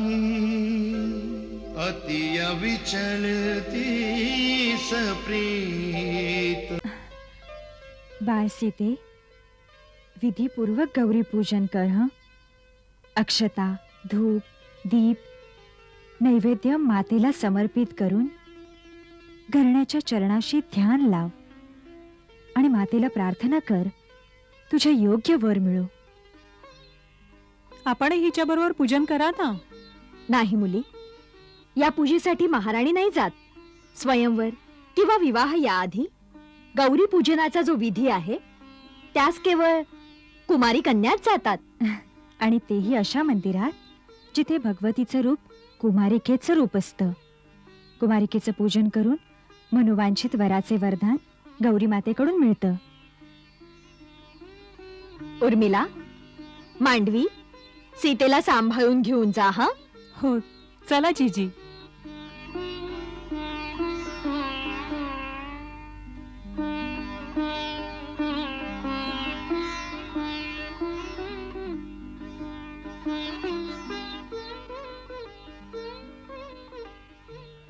मिथिलाती अति विचलती सप्रीत बाळ सीते विधीपूर्वक गौरी पूजन कर हं? अक्षता धूप दीप नैवेद्य मातेला समर्पित करून घरण्याच्या चरणाशी ध्यान लाव आणि मातेला प्रार्थना कर तुझ्या योग्य वर मिळो. आपण हिच्याबरोबर पूजन करा ना. नाही मुली. या पूजेसाठी महाराणी नाही जात. स्वयंवर किंवा विवाह याआधी गौरी पूजनाचा जो विधी आहे त्यास केवळ कुमारी कन्याच जातात. आणि तेही अशा मंदिरात जिथे भगवतीचं रूप कुमारिकेचं रूप असतं. कुमारिकेचं पूजन करून मनोवांछित वराचे वरदान गौरी मातेकडून मिळतं. उर्मिला मांडवी सीतेला सांभाळून घेऊन जा हा? हो चला जीजी.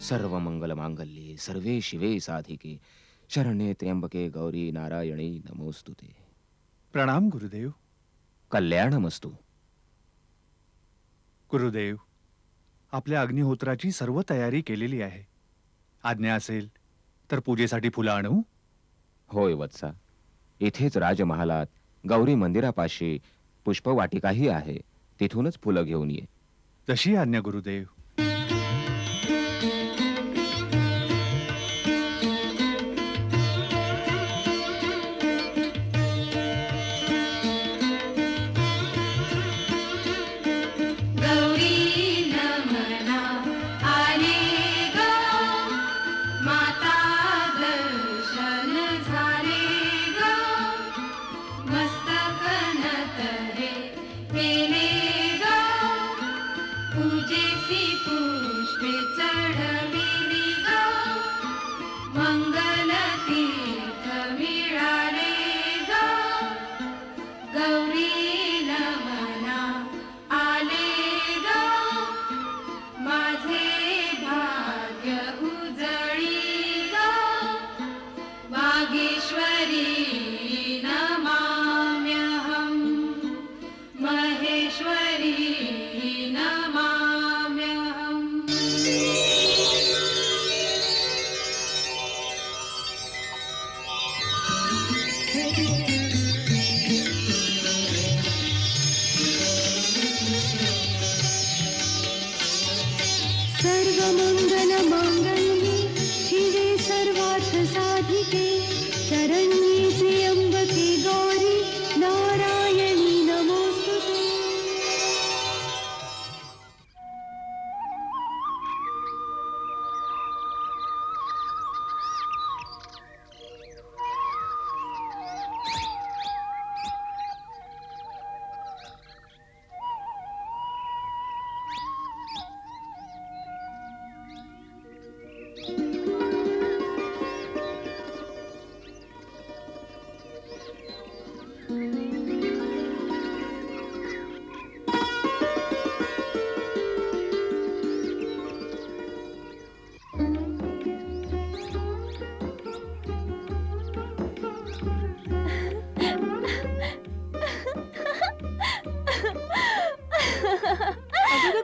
सर्व मंगल मांगल्ये सर्वे शिवे साधिके शरण्ये त्र्यंबके गौरी नारायणी नमोस्तुते प्रणाम गुरुदेव. कल्याणमस्तु. गुरुदेव. आपल्या अग्निहोत्राची सर्व तयारी केलेली आहे. आज्ञा असेल तर पूजेसाठी फुलं आणू? होय वत्सा. इथेच राजमहालात गौरी मंदिरापाशी पुष्पवाटिकाही आहे. तिथूनच फुलं घेऊन ये. जशी आज्ञा गुरुदेव.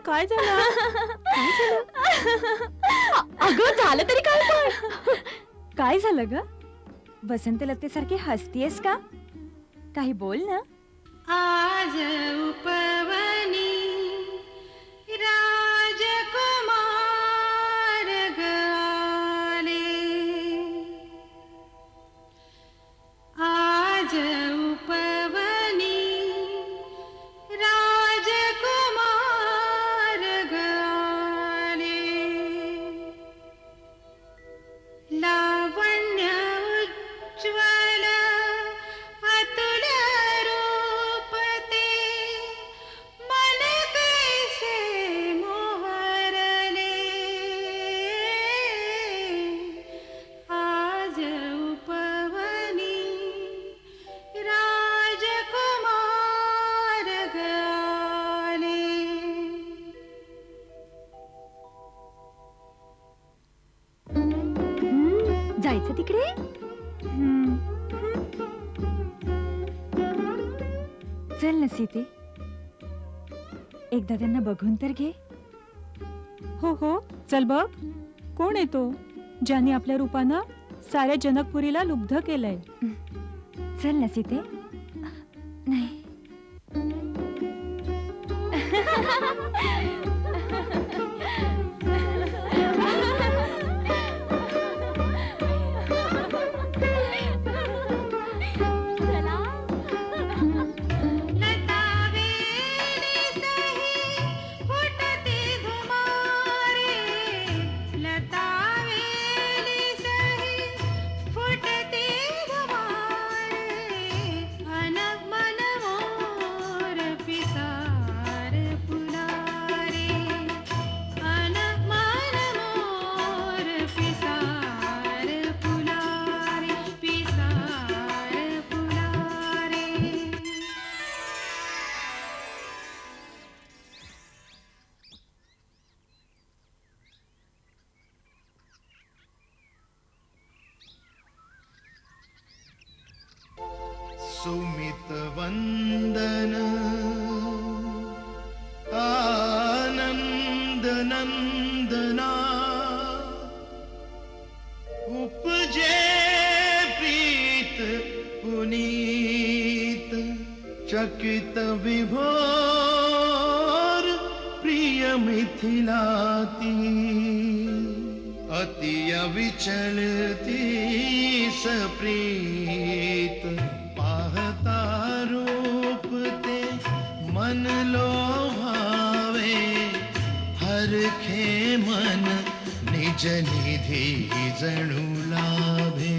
काय झालं? काय झालं? अगं झालं तरी काय पण? काय झालं ग? वसंत लतेसारखी हसतीयस का? काही बोल ना. आज उपवनी जायचं तिकडे. चल ना सीते. एकदा त्यांना बघून तर घे. हो हो. चल बघ. कोण येतो ज्याने आपल्या रूपानं साऱ्या जनकपुरीला लुब्ध केलंय. चल ना सीते. सुमित वंदन। आनंद नंदना। उपजे प्रीत पुनीत चकित विभोर प्रिय मिथिलाती। अति अविचलती सप्रीत लोभावे हर खे मन निज निधी जणू लाभे।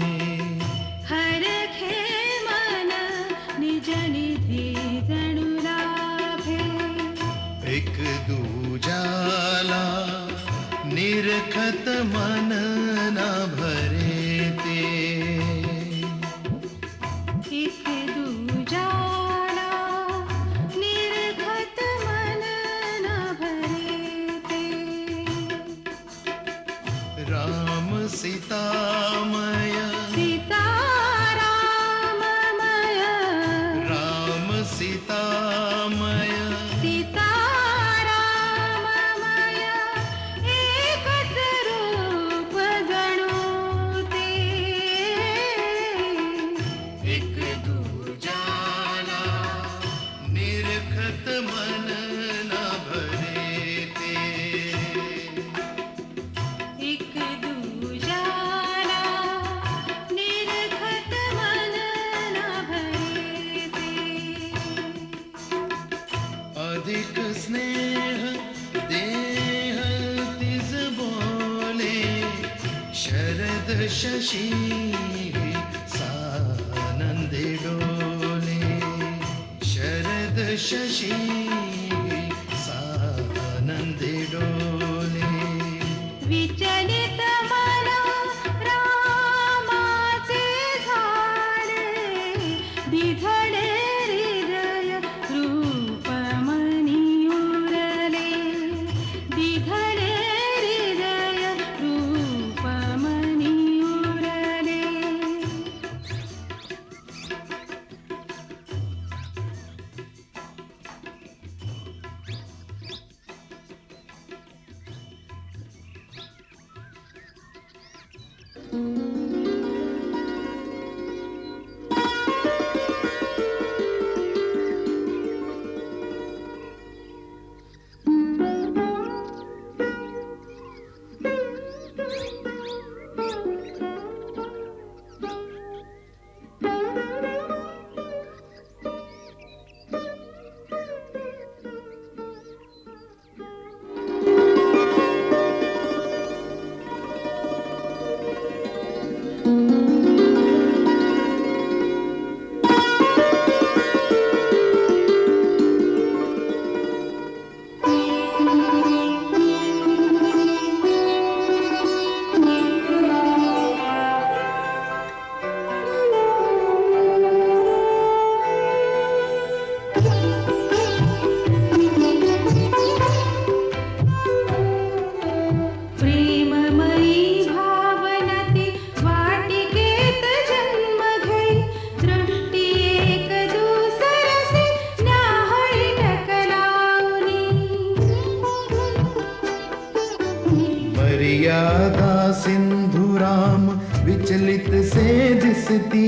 हर खे मन निज निधी जणू लाभे। एक दूजाला निरखत मन स्नेह देह तिज बोले शरद शशी सानंदे डोले शरद शशी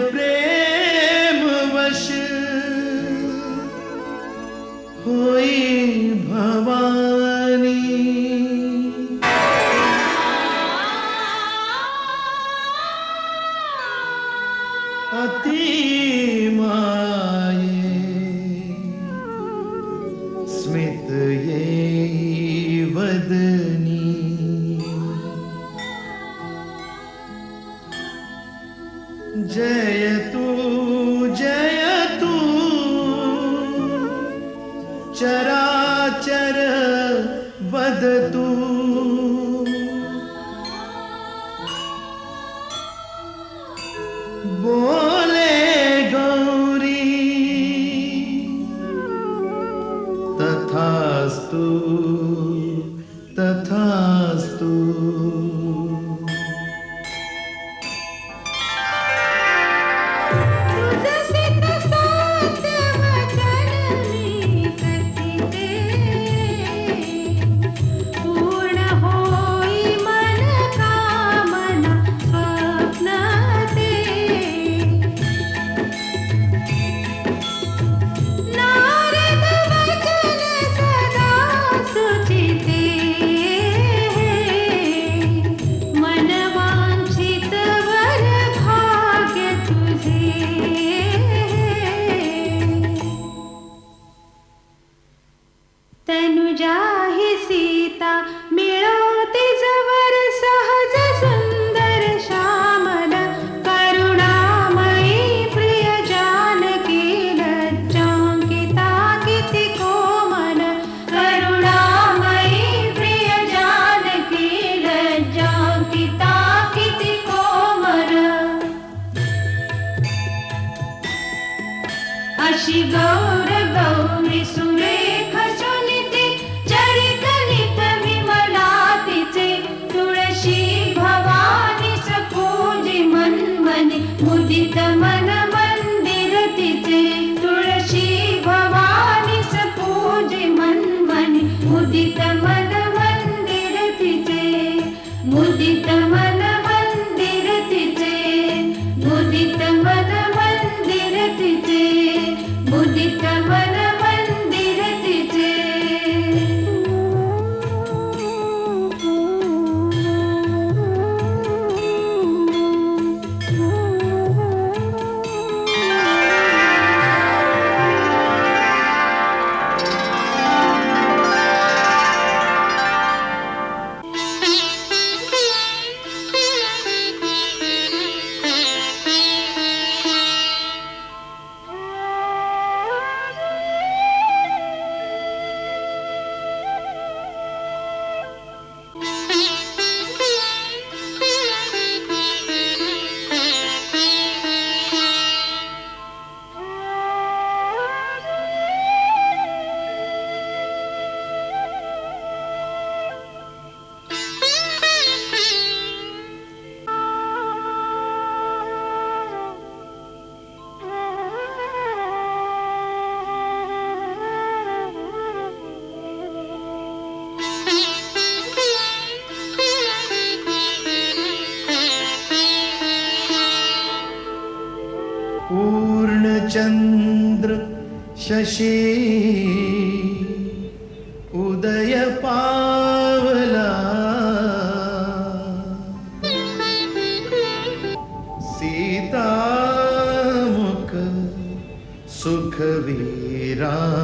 pray. मदतु உதித்தவர் पूर्णचंद्र शशी उदय पावला सीतामुख सुखवीरामाला